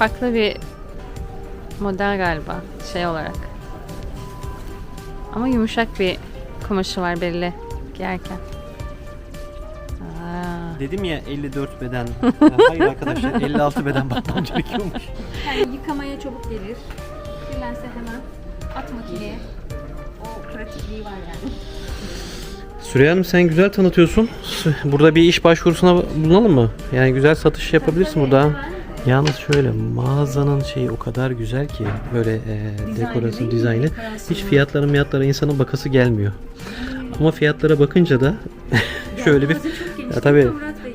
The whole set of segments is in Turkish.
farklı bir model galiba şey olarak. Ama yumuşak bir kumaşı var belli giyerken. Aa, Dedim ya 54 beden. Hayır arkadaşlar 56 beden bakmam gerekiyormuş. Yani yıkamaya çabuk gelir. Kirlense hemen at makineye. O pratikliği var yani. Süreyya Hanım sen güzel tanıtıyorsun. Burada bir iş başvurusuna bulunalım mı? Yani güzel satış yapabilirsin burada. Yalnız şöyle mağazanın şeyi o kadar güzel ki böyle e, dekorasyon dizaynı hiç fiyatların fiyatlara insanın bakası gelmiyor. Ama fiyatlara bakınca da şöyle bir ya tabii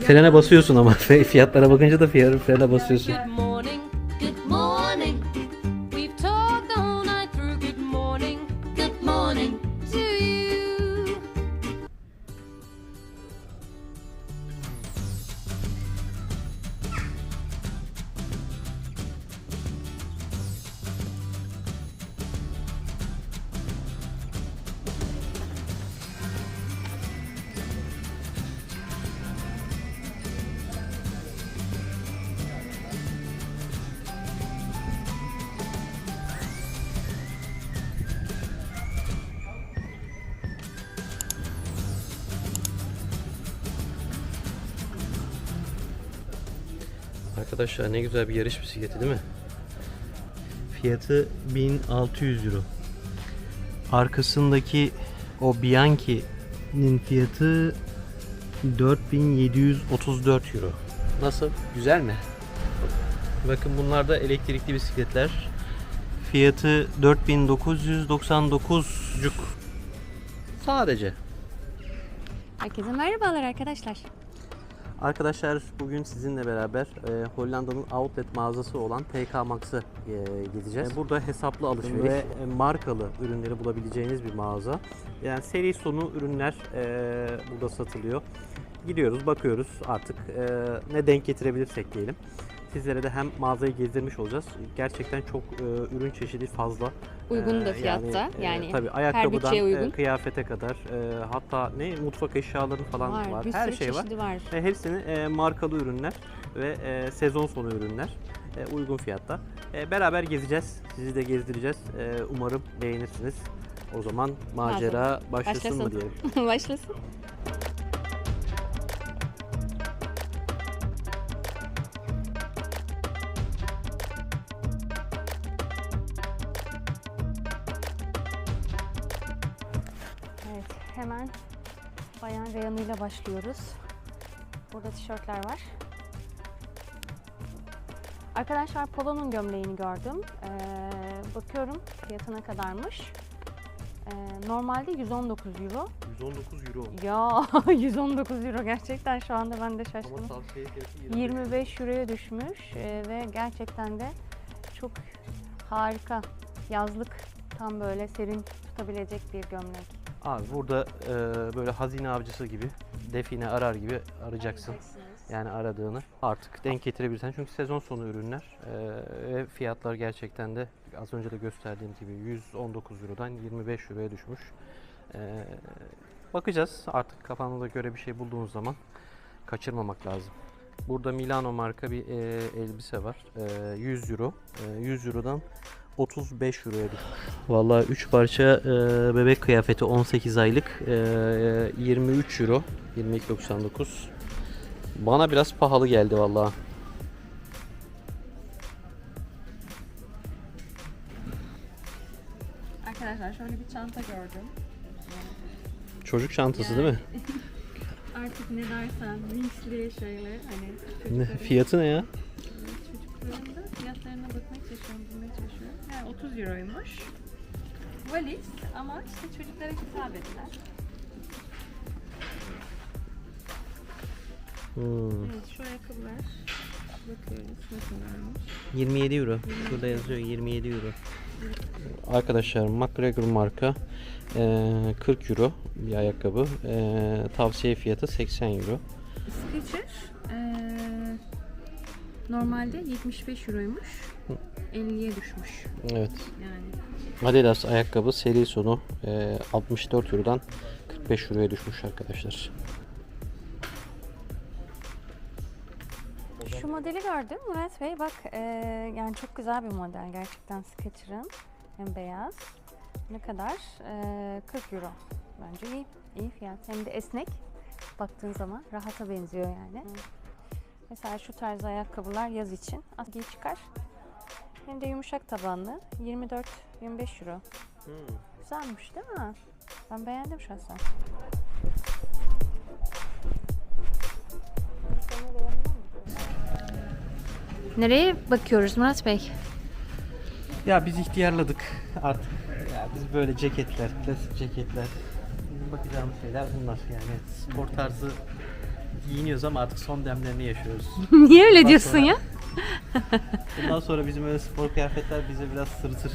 frene basıyorsun ama fiyatlara bakınca da frene basıyorsun. Arkadaşlar ne güzel bir yarış bisikleti değil mi? Fiyatı 1600 euro. Arkasındaki o Bianchi'nin fiyatı 4734 euro. Nasıl? Güzel mi? Bakın bunlar da elektrikli bisikletler. Fiyatı 4999 cuk. Sadece. Herkese merhabalar arkadaşlar. Arkadaşlar bugün sizinle beraber e, Hollanda'nın outlet mağazası olan TK Max'ı e, gezeceğiz. E, burada hesaplı alışveriş ve e, markalı ürünleri bulabileceğiniz bir mağaza. Yani seri sonu ürünler e, burada satılıyor. Gidiyoruz, bakıyoruz artık e, ne denk getirebilirsek diyelim. Sizlere de hem mağazayı gezdirmiş olacağız. Gerçekten çok e, ürün çeşidi fazla. Uygun da E, fiyatta. e, Yani tabii her ayakkabıdan e, uygun. kıyafete kadar e, hatta ne mutfak eşyaları falan var. var, bir Her sürü şey var. var. E, hepsini e, markalı ürünler ve e, sezon sonu ürünler e, uygun fiyatta. E, beraber gezeceğiz. Sizi de gezdireceğiz. E, umarım beğenirsiniz. O zaman macera başlasın, mı Başlasın. diyelim. Başlasın. Reyanıyla başlıyoruz. Burada tişörtler var. Arkadaşlar Polo'nun gömleğini gördüm. Ee, bakıyorum fiyatı ne kadarmış. Ee, normalde 119 euro. 119 euro. Ya 119 euro gerçekten şu anda ben de şaşkınım. tavsiye fiyatı 25 euroya düşmüş e, ve gerçekten de çok harika yazlık tam böyle serin tutabilecek bir gömlek. Abi burada e, böyle hazine avcısı gibi define arar gibi arayacaksın. Yani aradığını artık denk getirebilirsen. Çünkü sezon sonu ürünler e, ve fiyatlar gerçekten de az önce de gösterdiğim gibi 119 Euro'dan 25 Euro'ya düşmüş. E, bakacağız artık kafanda göre bir şey bulduğunuz zaman kaçırmamak lazım. Burada Milano marka bir e, elbise var. E, 100 Euro. E, 100 Euro'dan 35 Euro'ya düşmüş. Vallahi 3 parça e, bebek kıyafeti 18 aylık e, 23 Euro. 22.99. Bana biraz pahalı geldi vallahi. Arkadaşlar şöyle bir çanta gördüm. Çocuk çantası değil mi? Artık ne dersen Winx'li şöyle hani Ne, fiyatı ne ya? Çocukların da fiyatlarına bakmaya çalışıyorum, bulmaya çalışıyorum. Yani 30 euroymuş. Valiz ama işte çocuklara hitap edilen. Hmm. Evet şu ayakkabılar. Bakıyoruz ne kadarmış. 27 euro. Şurada yazıyor 27 euro. Arkadaşlar McGregor marka eee, 40 euro bir ayakkabı. Eee, tavsiye fiyatı 80 euro. Skechers eee, normalde 75 euroymuş. 50'ye düşmüş Evet. yani. Adidas ayakkabı seri sonu eee, 64 eurodan 45 euroya düşmüş arkadaşlar. Şu modeli gördüm Murat Bey. Bak e, yani çok güzel bir model gerçekten Skechers. Hem beyaz. Ne kadar? E, 40 euro. Bence iyi. iyi fiyat. Hem de esnek. Baktığın zaman rahata benziyor yani. Mesela şu tarz ayakkabılar yaz için. Giy çıkar. Hem de yumuşak tabanlı. 24-25 euro. Hmm. Güzelmiş değil mi? Ben beğendim şahsen. Nereye bakıyoruz Murat Bey? Ya biz ihtiyarladık artık. Ya biz böyle ceketler, klasik ceketler. Bizim bakacağımız şeyler bunlar yani. Spor tarzı giyiniyoruz ama artık son demlerini yaşıyoruz. Niye öyle Bundan diyorsun sonra- ya? Bundan sonra bizim öyle spor kıyafetler bize biraz sırıtır.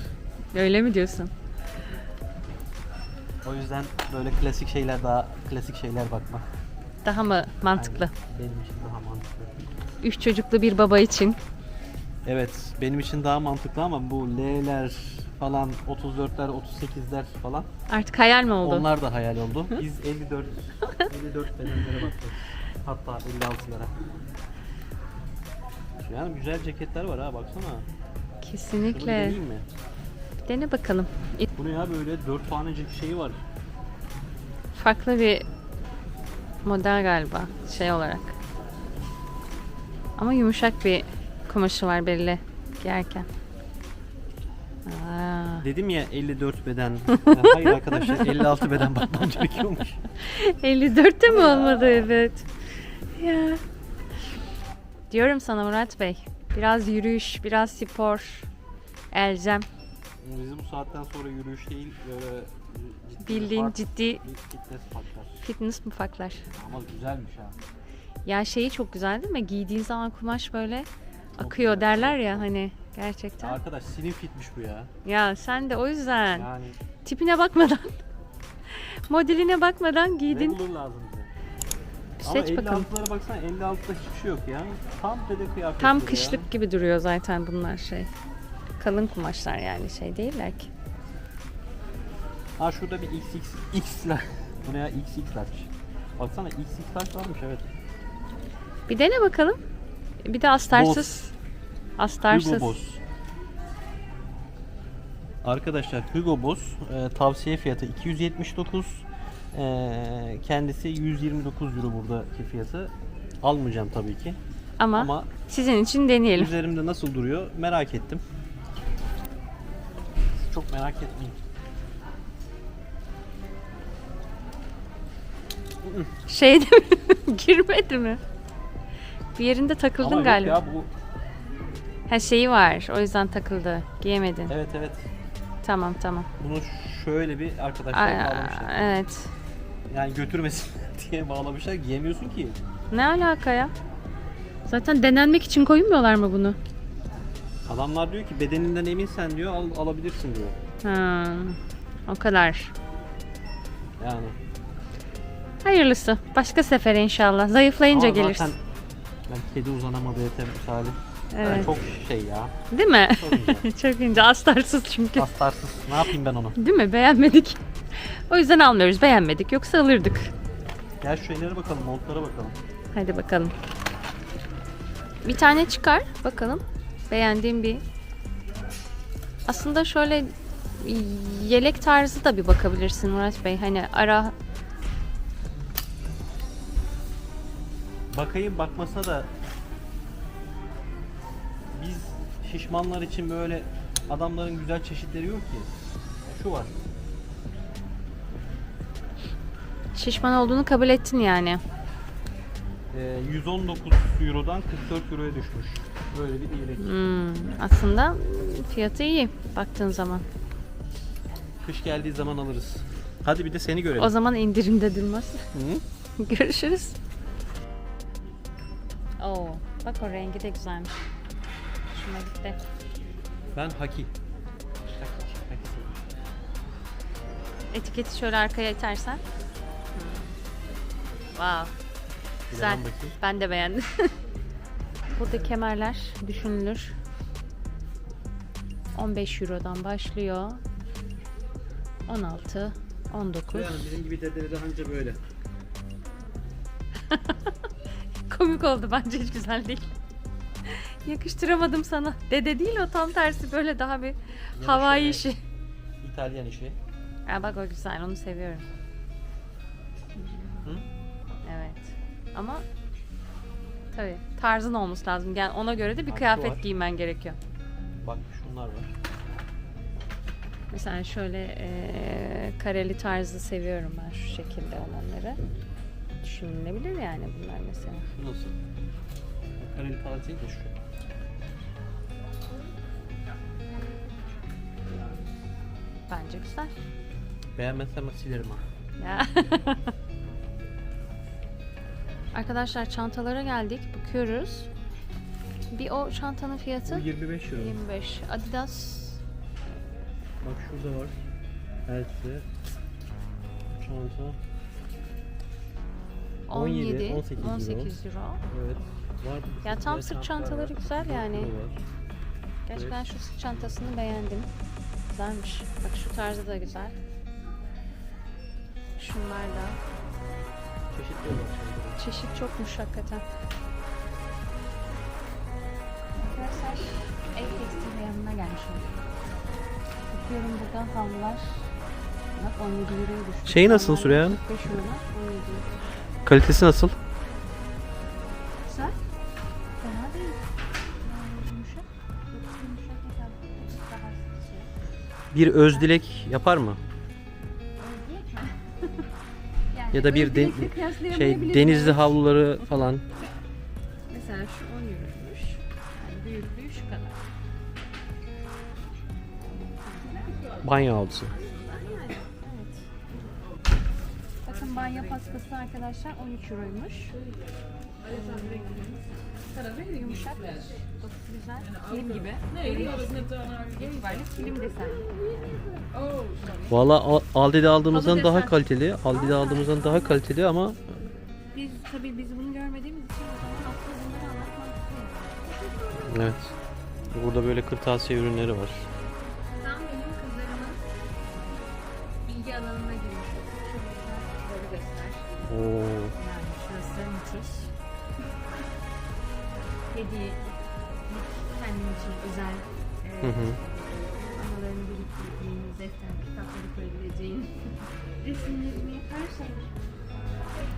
Öyle mi diyorsun? O yüzden böyle klasik şeyler daha klasik şeyler bakmak. Daha mı mantıklı? Aynen. Benim için daha mantıklı. Üç çocuklu bir baba için. Evet, benim için daha mantıklı ama bu L'ler falan 34'ler, 38'ler falan Artık hayal mi oldu? onlar da hayal oldu. Biz 54 54 bedenlere bakıyoruz. Hatta 56'lara. Yani güzel ceketler var ha baksana. Şunu bir Kesinlikle. deneyeyim mi? Dene bakalım. Bu ne ya böyle 4 tanecik şeyi var. Farklı bir model galiba şey olarak. Ama yumuşak bir kumaşı var belli giyerken. Aa, Dedim ya 54 beden. Ya hayır arkadaşlar 56 beden bakmam gerekiyormuş. 54'te mi olmadı evet. Ya. Diyorum sana Murat Bey. Biraz yürüyüş, biraz spor. Elzem. Bizi bu saatten sonra yürüyüş değil böyle ciddi Bildiğin fark- ciddi fitness parklar. fitness mutfaklar. Ama güzelmiş ha. Ya şeyi çok güzel değil mi? Giydiğin zaman kumaş böyle Çok akıyor güzel, derler ya hani gerçekten. Arkadaş slim fitmiş bu ya. Ya sen de o yüzden Yani tipine bakmadan modeline bakmadan giydin. regular lazım bize. Seç Ama bakalım. 56'lara baksana 56'da hiçbir şey yok ya. Tam dede kıyafetleri Tam ya. kışlık gibi duruyor zaten bunlar şey. Kalın kumaşlar yani şey değiller ki. Ha şurada bir XX X'ler. Bu ne ya XX'ler. Baksana XX'ler varmış evet. Bir dene bakalım. Bir de astarsız. Hugo Astarsız. Boss. Arkadaşlar Hugo Boss e, tavsiye fiyatı 279. E, kendisi 129 euro buradaki fiyatı. Almayacağım tabii ki. Ama, Ama sizin için deneyelim. üzerimde nasıl duruyor merak ettim. Çok merak etmeyin. Şeyde mi? Girmedi mi? Bir yerinde takıldın Ama yok galiba. ya bu Ha şeyi var. O yüzden takıldı. Giyemedin. evet evet. Tamam tamam. Bunu şöyle bir arkadaşlar Aa, bağlamışlar. evet. Yani götürmesin diye bağlamışlar. Giyemiyorsun ki. Ne alaka ya? Zaten denenmek için koymuyorlar mı bunu? Adamlar diyor ki bedeninden eminsen diyor al, alabilirsin diyor. Ha, o kadar. Yani. Hayırlısı. Başka sefer inşallah. Zayıflayınca Ama gelirsin. zaten ben kedi uzanamadı yeter misali. Yani Evet. çok şey ya. Değil mi? Çok ince. Çok ince. Astarsız çünkü. Astarsız. Ne yapayım ben onu? Değil mi? Beğenmedik. O yüzden almıyoruz. Beğenmedik. Yoksa alırdık. Gel şu şeylere bakalım, montlara bakalım. Hadi bakalım. Bir tane çıkar. Bakalım. Beğendiğim bir. Aslında şöyle yelek tarzı da bir bakabilirsin Murat Bey. Hani ara Bakayım bakmasa da biz şişmanlar için böyle adamların güzel çeşitleri yok ki. Şu var. Şişman olduğunu kabul ettin yani. Ee, 119 Euro'dan 44 Euro'ya düşmüş. Böyle bir yelek. Hmm, aslında fiyatı iyi baktığın zaman. Kış geldiği zaman alırız. Hadi bir de seni görelim. O zaman indirimde durmaz. Hı? Görüşürüz. Oo, bak o rengi de güzelmiş. Şuna gitti. Ben Haki. Haki, Haki seviyorum. Etiketi şöyle arkaya itersen. Wow. Güzel. ben de beğendim. Burada kemerler düşünülür. 15 Euro'dan başlıyor. 16, 19. Yani bizim gibi dedeleri anca böyle. Komik oldu bence hiç güzel değil. Yakıştıramadım sana. Dede değil o tam tersi böyle daha bir havai işi. İtalyan işi. Ya bak o güzel onu seviyorum. Ama tabii tarzın olması lazım. Yani ona göre de bir Bak, kıyafet var. giymen gerekiyor. Bak şunlar var. Mesela şöyle eee, kareli tarzı seviyorum ben şu şekilde olanları. Düşünülebilir yani bunlar mesela. Şu nasıl? Kareli tarzı değil de şu. Bence güzel. Beğenmezsem silerim ha. Ya. Arkadaşlar çantalara geldik. Bakıyoruz. Bir o çantanın fiyatı 25 euro. 25. Adidas Bak şurada var. Elsi. Çanta. 17, 17, 18 euro. 18 euro. Evet. Var? Ya tam sırt çantalar çantaları var. güzel yani. Var. Gerçekten şu sırt çantasını beğendim. Güzelmiş. Bak şu tarzı da güzel. Şunlar da. Çeşitli var çantalar. Çeşit çokmuş hakikaten. Arkadaşlar ev tekstil yanına gelmiş olduk. Bakıyorum burada havlular. Bak 17 euroya düşmüş. Şeyi nasıl Havlular Süreyya? 45 euro, 17 euro. Kalitesi nasıl? Güzel. Fena değil. Yani yumuşak. Dokusu yumuşak mesela dokusu daha şey. Bir öz dilek yapar mı? Ya da bir özlekle şey denizli havluları falan. Mesela şu 10 euroymuş. Yani büyüklüğü şu kadar. Banyo havlusu. Evet. Bakın banyo paspası arkadaşlar 13 euroymuş. Tarafı yumuşak. Dokusu güzel. Kilim gibi. İtibariyle kilim desenli. Valla Al- Aldi'de aldığımızdan daha kaliteli. Aldi'de aldığımızdan daha kaliteli ama Biz tabii biz bunu görmediğimiz için o zaman aslında bunları anlatmak istedim. evet. Burada böyle kırtasiye ürünleri var. Tam benim kızlarımın bilgi alanına girmiş. Çok güzel böyle göster. Oo.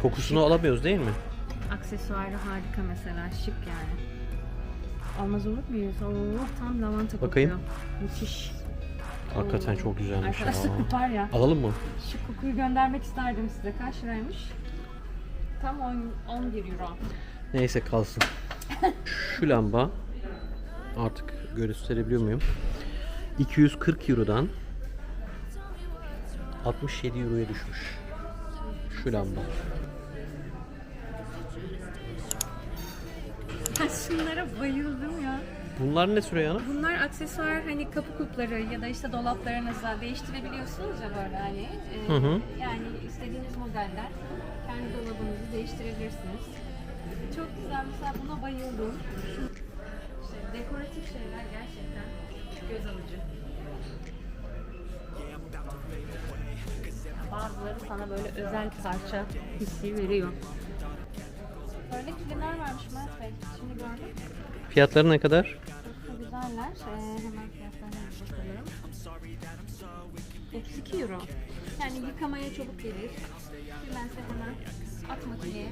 Kokusunu alamıyoruz değil mi? Aksesuarı harika mesela, şık yani. Almaz olur muyuz? Oo, tam lavanta Bakayım. kokuyor. Müthiş. Hakikaten çok güzelmiş. Arkadaşlar kokar ya. Alalım mı? Şu kokuyu göndermek isterdim size. Kaç liraymış? Tam 10, 11 euro. Neyse kalsın. Şu lamba artık gösterebiliyor muyum? 240 Euro'dan 67 Euro'ya düşmüş. Şu lamba. Şunlara bayıldım ya. Bunlar ne Süreyya Hanım? Bunlar aksesuar hani kapı kulpları ya da işte dolaplarınızda değiştirebiliyorsunuz ya böyle hani. e, Hı hı. Yani istediğiniz modeller kendi dolabınızı değiştirebilirsiniz. Çok güzel mesela buna bayıldım. İşte dekoratif şeyler gerçekten göz alıcı. Bazıları sana böyle özel parça hissi veriyor. Böyle kilimler varmış Mert Bey. Şimdi gördüm. Fiyatları ne kadar? Güzeller. Ee, hemen fiyatlarına bir bakalım. 32 euro. Yani yıkamaya çabuk gelir. Hemense hemen at makineye.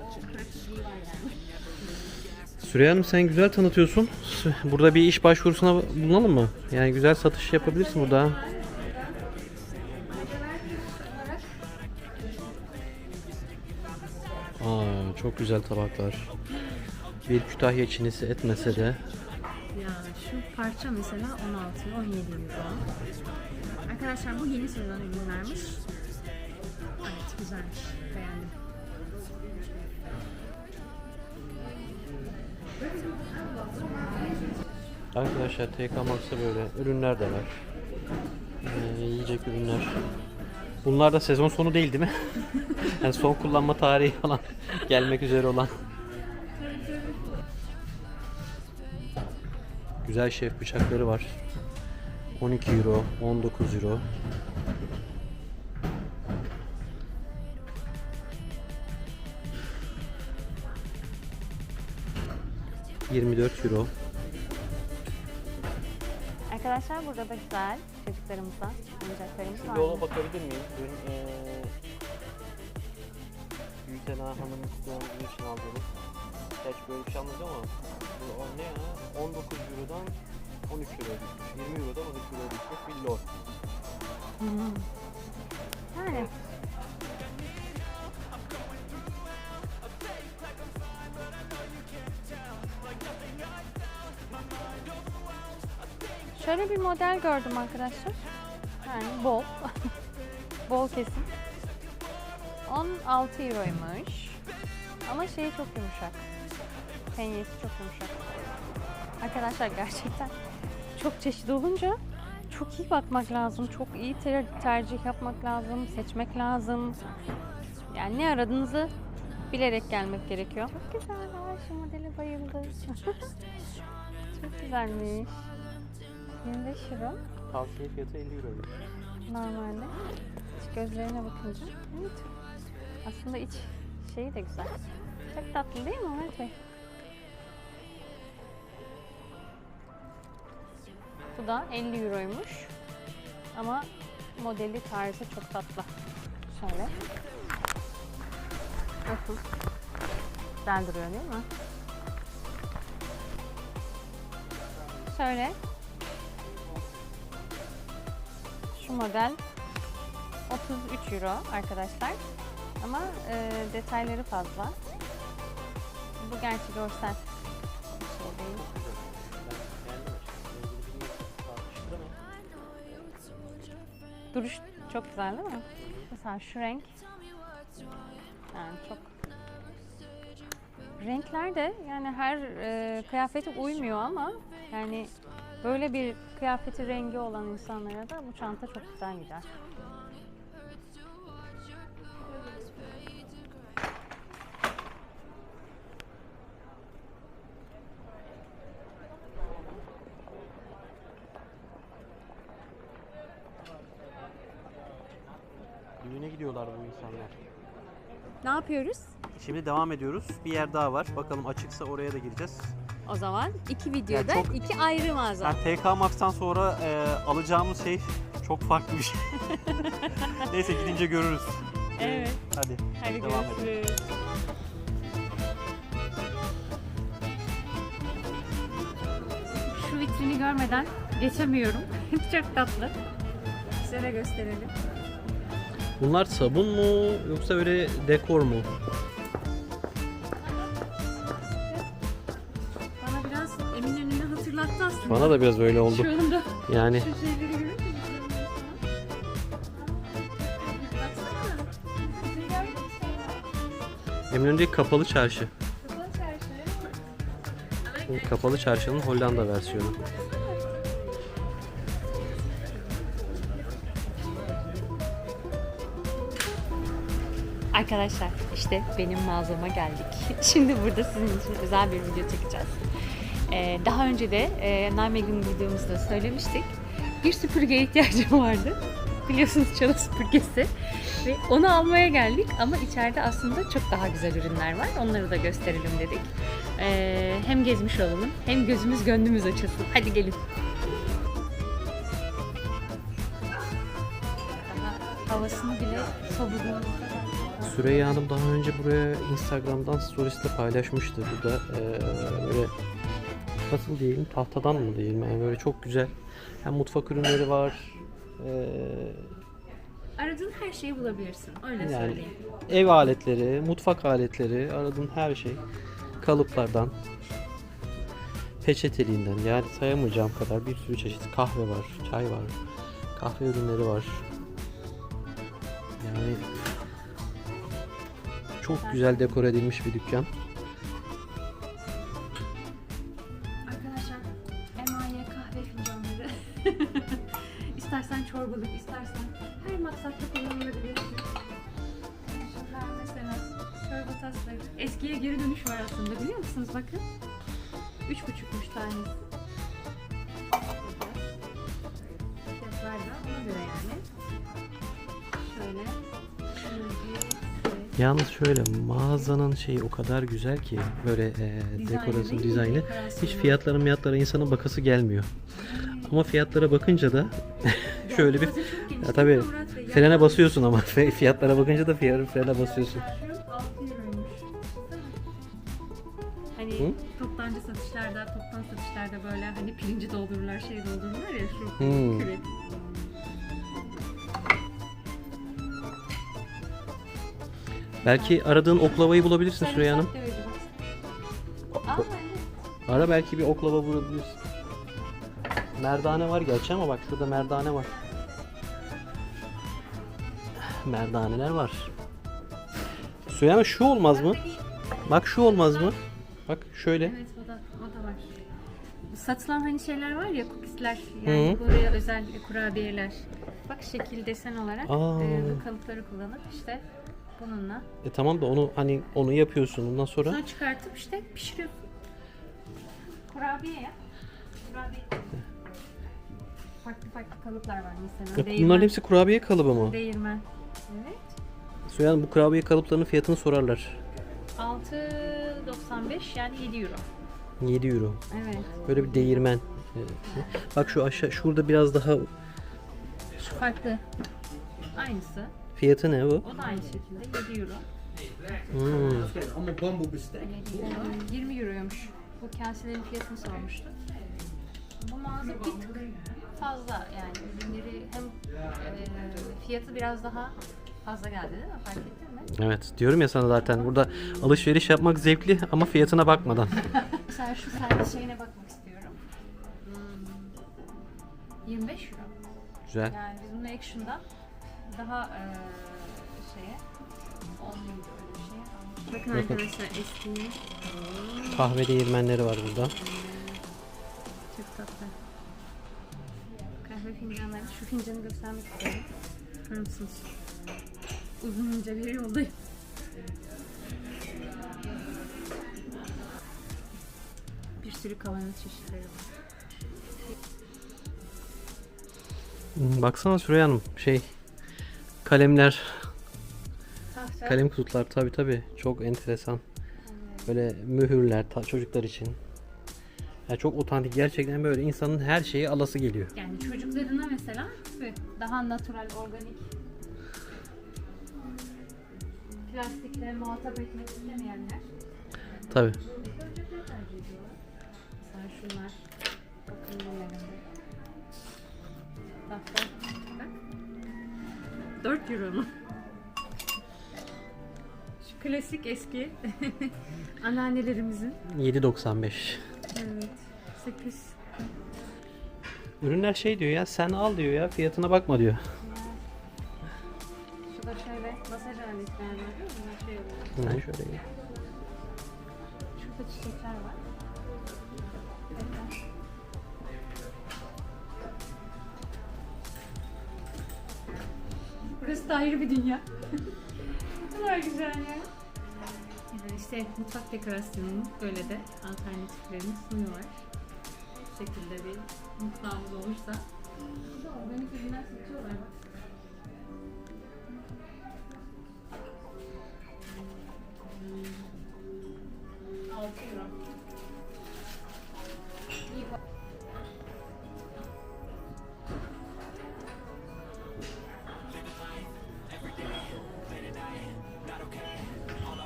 O pratikliği var yani. Süreyya Hanım sen güzel tanıtıyorsun. Burada bir iş başvurusuna bulunalım mı? Yani güzel satış yapabilirsin burada. Çok güzel tabaklar. Bir Kütahya çinisi etmese de Ya şu parça mesela 16 17 euro. Arkadaşlar bu yeni sezon ürünlermiş. Evet güzelmiş. Beğendim. Arkadaşlar TK Max'ta böyle ürünler de var. Ee, yiyecek ürünler. Bunlar da sezon sonu değil değil mi? yani son kullanma tarihi falan gelmek üzere olan. Güzel şef bıçakları var. 12 euro, 19 euro. 24 euro. Arkadaşlar burada da güzel çocuklarımızdan oyuncaklarımız var. Yola bakabilir miyim? Dün eee Gülsena Hanım doğum günü için aldığımız. Gerçi böyle bir şey almadık ama bu o ne ya? 19 Euro'dan 13 Euro düşmüş. 20 Euro'dan 13 Euro düşmüş bir lor. Şöyle bir model gördüm arkadaşlar. Yani bol. bol kesim. 16 euroymuş. Ama şeyi çok yumuşak. Penyesi çok yumuşak. Arkadaşlar gerçekten çok çeşit olunca çok iyi bakmak lazım. Çok iyi ter- tercih yapmak lazım. Seçmek lazım. Yani ne aradığınızı bilerek gelmek gerekiyor. Çok güzel. Şu modele bayıldım. çok güzelmiş. 25 euro. Tavsiye fiyatı 50 Euro. Normalde. İç gözlerine bakınca. Evet. Aslında iç şeyi de güzel. Çok tatlı değil mi Mehmet Bey? Bu da 50 euroymuş. Ama modeli tarzı çok tatlı. Şöyle. Nasıl? Güzel duruyor değil mi? Şöyle. Şu model 33 euro arkadaşlar. Ama e, detayları fazla. Bu gerçi görsel şey değil. Duruş çok güzel değil mi? Mesela şu renk. Yani çok Renkler de yani her e, kıyafete uymuyor ama yani böyle bir kıyafeti rengi olan insanlara da bu çanta çok güzel gider. Düğüne gidiyorlar bu insanlar. Ne yapıyoruz? Şimdi devam ediyoruz. Bir yer daha var. Bakalım açıksa oraya da gireceğiz. O zaman iki videoda çok- iki ayrı mağaza. Yani TK Max'tan sonra e, alacağımız şey çok farklı bir şey. Neyse gidince görürüz. Evet. Hadi. Hadi devam edelim. görüşürüz. Şu vitrini görmeden geçemiyorum. Çok tatlı. Size gösterelim. Bunlar sabun mu yoksa böyle dekor mu? Bana da biraz öyle oldu. Şu anda Yani şu şeyleri? Eminönü'ndeki kapalı çarşı. Kapalı çarşı. Bu Kapalı çarşının Hollanda versiyonu. Arkadaşlar işte benim mağazama geldik. Şimdi burada sizin için özel bir video çekeceğiz. Ee, daha önce de e, Nijmegen videomuzda söylemiştik. Bir süpürgeye ihtiyacım vardı. Biliyorsunuz çalı süpürgesi. Ve onu almaya geldik ama içeride aslında çok daha güzel ürünler var. Onları da gösterelim dedik. Ee, hem gezmiş olalım hem gözümüz gönlümüz açılsın. Hadi gelin. Havasını bile soluduğumuzda Süreyya Hanım daha önce buraya Instagram'dan stories'te paylaşmıştı. Bu da eee, böyle nasıl diyelim tahtadan mı diyelim yani böyle çok güzel. Hem mutfak ürünleri var. eee, Aradığın her şeyi bulabilirsin. Öyle yani söyleyeyim. ev aletleri, mutfak aletleri, aradığın her şey. Kalıplardan, peçeteliğinden yani sayamayacağım kadar bir sürü çeşit kahve var, çay var, kahve ürünleri var. Yani çok güzel dekor edilmiş bir dükkan. İstersen çorbalık, istersen her maksatta kullanılabilir. Şunlar mesela çorba tasları. Eskiye geri dönüş var aslında biliyor musunuz? Bakın. Üç buçukmuş tanesi. Fiyatlar da ona göre yani. Şöyle. Yalnız şöyle mağazanın şeyi o kadar güzel ki böyle e, dekorasyon dizaynı hiç fiyatlara fiyatlara insanın bakası gelmiyor. Ama fiyatlara bakınca da şöyle bir ya tabii frene basıyorsun ama fiyatlara bakınca da fiyat- frene basıyorsun. Hani Hı? toptancı satışlarda, toptan satışlarda böyle hani pirinci doldururlar, şey doldururlar ya şu Hmm. kürek. Belki aradığın oklavayı bulabilirsin Süreyya Hanım. Evet. Ara belki bir oklava bulabilirsin. Merdane var gerçi ama bak şurada merdane var. Merdaneler var. Süreyya Hanım şu olmaz mı? Bak şu olmaz mı? Bak şöyle. Evet o da, o da var. Satılan hani şeyler var ya cookiesler yani Hı. buraya özel kurabiyeler. Bak şekil desen olarak Aa. e, bu kalıpları kullanıp işte bununla. E tamam da onu hani onu yapıyorsun ondan sonra. Sonra çıkartıp işte pişiriyorsun. Kurabiye ya. Kurabiye. Farklı farklı kalıplar var mesela. E, Değirmen. Bunların hepsi kurabiye kalıbı mı? Değirmen. Evet. Süreyya Hanım bu kurabiye kalıplarının fiyatını sorarlar. 6.95 yani 7 euro. 7 euro. Evet. Böyle bir değirmen. Bak şu aşağı şurada biraz daha Şu farklı. Aynısı. fiyatı ne bu? O da aynı şekilde 7 euro. Hmm. I'm a. Ee, 20 euroymuş. Bu kaselerin fiyatını sormuştu. Bu mağaza bir tık fazla yani ürünleri hem e, fiyatı biraz daha fazla geldi değil mi? Fark ettin mi? Evet diyorum ya sana zaten burada alışveriş yapmak zevkli ama fiyatına bakmadan. Mesela şu servis şeyine bakmak istiyorum. Hmm, 25 euro. Güzel. Yani biz bunu Action'da daha e, şeye 10 euro öyle bir şey. Bakın Bakın. arkadaşlar eskiyi Kahve değirmenleri var burada. Çok tatlı. Kahve fincanları. Şu fincanı göstermek istiyorum. Bakar mısınız? Uzunca bir yoldayım. Bir sürü kavanoz çeşitleri var. Hmm, Baksana Süreyya Hanım şey kalemler, Tahta. kalem kutular tabi tabi çok enteresan. Böyle mühürler ta- çocuklar için. Ya çok otantik gerçekten böyle insanın her şeyi alası geliyor. Yani çocuklarına mesela daha natural, organik plastikle muhatap etmek istemeyenler Tabi. Mesela şunlar. Bak. 4 euro mu? Şu klasik eski anneannelerimizin. 7.95. Evet. 8. Ürünler şey diyor ya sen al diyor ya fiyatına bakma diyor. Masaj aletler var değil mi? Bunlar şey oluyor. Ha, şöyle. Şurada çiçekler var. Evet. Burası da ayrı bir dünya. ne kadar güzel ya. Yani işte mutfak dekorasyonunun böyle de alternatiflerini sunuyorlar. Bu şekilde bir mutfağımız olursa. Organik ürünler satıyorlar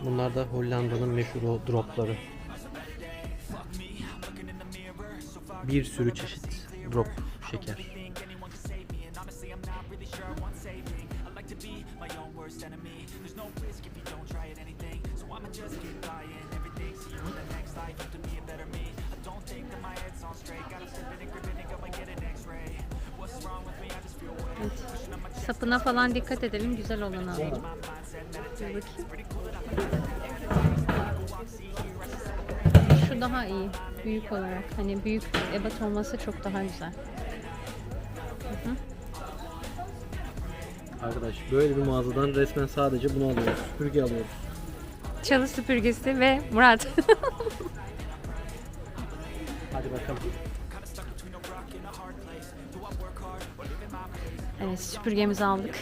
Bunlar da Hollanda'nın meşhur o dropları. Bir sürü çeşit drop şeker. Sapına falan dikkat edelim. Güzel olanı alalım. Dur bakayım. Şu daha iyi. Büyük olarak. Hani büyük ebat olması çok daha güzel. Arkadaş böyle bir mağazadan resmen sadece bunu alıyoruz. Süpürge alıyoruz. Çalı süpürgesi ve Murat. Hadi bakalım. evet süpürgemizi aldık.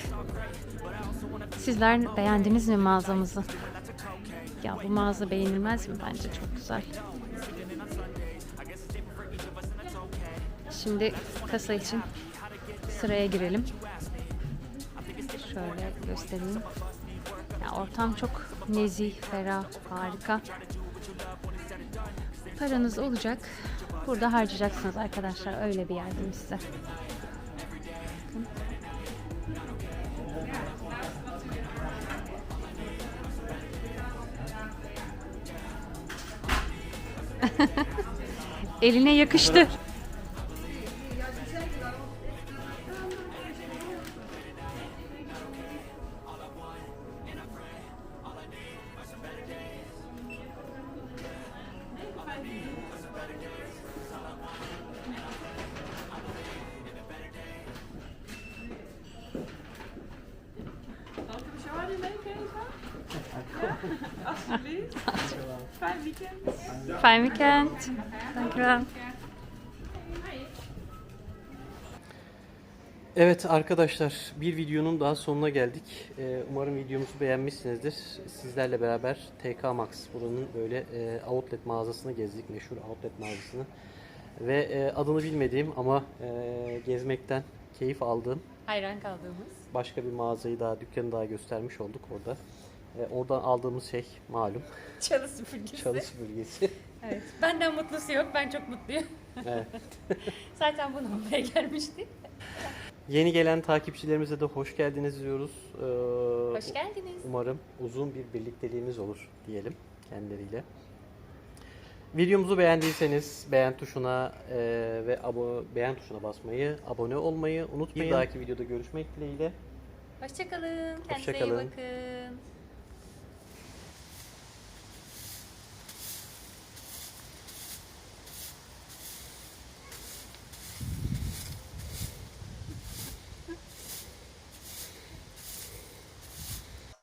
Sizler beğendiniz mi mağazamızı? Ya bu mağaza beğenilmez mi? Bence çok güzel. Şimdi kasa için sıraya girelim. Şöyle göstereyim. Ya ortam çok nezih, ferah, harika. Paranız olacak. Burada harcayacaksınız arkadaşlar. Öyle bir yerdeyim size. Eline yakıştı. Fijn weekend. Dankjewel. Evet arkadaşlar bir videonun daha sonuna geldik. Ee, umarım videomuzu beğenmişsinizdir. Sizlerle beraber TK Max buranın böyle e, outlet mağazasını gezdik. Meşhur outlet mağazasını. Ve e, adını bilmediğim ama e, gezmekten keyif aldığım Hayran kaldığımız. başka bir mağazayı daha, dükkanı daha göstermiş olduk orada. E, oradan aldığımız şey malum Çalı süpürgesi. çalı süpürgesi. Evet. Benden mutlusu yok. Ben çok mutluyum. Evet. Zaten bunu almaya gelmiştik. Yeni gelen takipçilerimize de hoş geldiniz diyoruz. Ee, Hoş geldiniz. Umarım uzun bir birlikteliğimiz olur diyelim kendileriyle. Videomuzu beğendiyseniz beğen tuşuna e, ve abo beğen tuşuna basmayı, abone olmayı unutmayın. Bir dahaki videoda görüşmek dileğiyle. Hoşçakalın. Kendinize Hoşça iyi kalın. bakın.